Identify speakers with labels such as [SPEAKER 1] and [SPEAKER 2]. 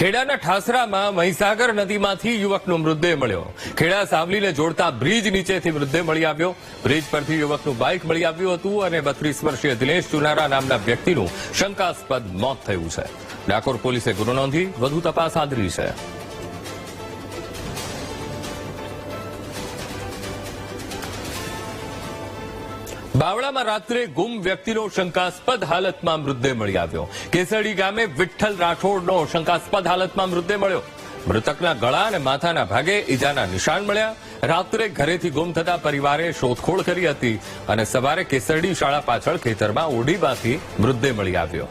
[SPEAKER 1] ખેડાના ઠાસરામાં મહીસાગર નદીમાંથી યુવકનો મૃતદેહ મળ્યો. ખેડા સાવલીને જોડતા બ્રિજ નીચેથી મૃતદેહ મળી આવ્યો. બ્રિજ પરથી યુવકનું બાઇક મળી આવ્યું હતું અને બત્રીસ વર્ષીય દિનેશ ચુનારા નામના વ્યક્તિનું શંકાસ્પદ મોત થયું છે. ડાકોર પોલીસે ગુનો નોંધી વધુ તપાસ આદરી છે. બાવળામાં રાત્રે ગુમ વ્યક્તિનો શંકાસ્પદ હાલતમાં મૃતદેહ મળી આવ્યો. કેસડી ગામે વિઠ્ઠલ રાઠોડનો શંકાસ્પદ હાલતમાં મૃતદેહ મળ્યો. મૃતકના ગળા અને માથાના ભાગે ઈજાના નિશાન મળ્યા. રાત્રે ઘરેથી ગુમ થતા પરિવારે શોધખોળ કરી હતી અને સવારે કેસરડી શાળા પાછળ ખેતરમાં ઓઢીમાંથી મૃતદેહ મળી આવ્યો.